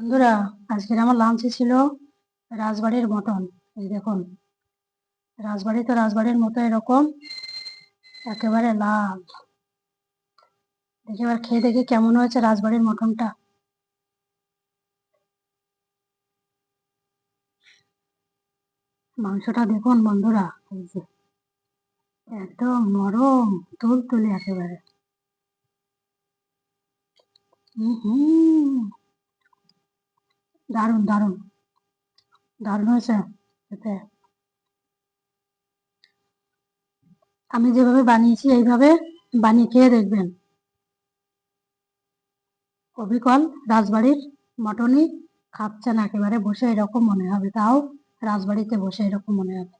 বন্ধুরা, আজকের আমার লাঞ্চে ছিল রাজবাড়ির মটন। এই দেখুন, রাজবাড়ি তো রাজবাড়ির মতো এরকম, একেবারে লাল। দেখি এবার খেয়ে দেখি কেমন হয়েছে রাজবাড়ির মটনটা। মাংসটা দেখুন বন্ধুরা, এই যে একদম নরম তুল তুলে একেবারে। হুম হুম। দারুণ দারুণ। দারুণ হয়েছে খেতে। আমি যেভাবে বানিয়েছি, এইভাবে বানিয়ে খেয়ে দেখবেন। অবিকল রাজবাড়ির মটনই খাচ্ছেন একেবারে বসে এরকম মনে হবে, তাও রাজবাড়িতে বসে এরকম মনে হবে।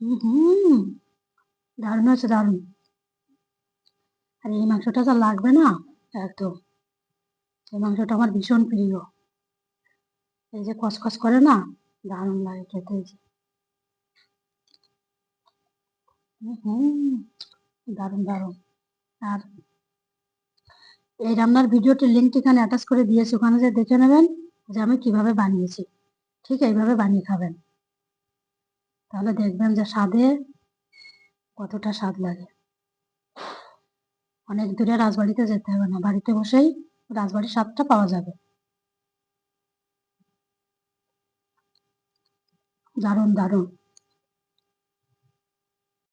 হুম হুম, দারুণ হয়েছে, দারুণ। আর এই মাংসটা তো লাগবে না, একদম। এই মাংসটা আমার ভীষণ প্রিয়। এই যে কসকস করে না, দারুণ লাগে খেতে যে। দারুণ দারুণ। আর এই রান্নার ভিডিওটির লিঙ্কটি এখানে অ্যাটাচ করে দিয়েছি, ওখানে যে দেখে নেবেন যে আমি কীভাবে বানিয়েছি। ঠিক এইভাবে বানিয়ে খাবেন। তাহলে দেখবেন যে স্বাদে কতটা স্বাদ লাগে। অনেক দূরে রাজবাড়িতে যেতে হবে না, বাড়িতে বসেই রাজবাড়ির স্বাদটা পাওয়া যাবে। দারুণ দারুণ।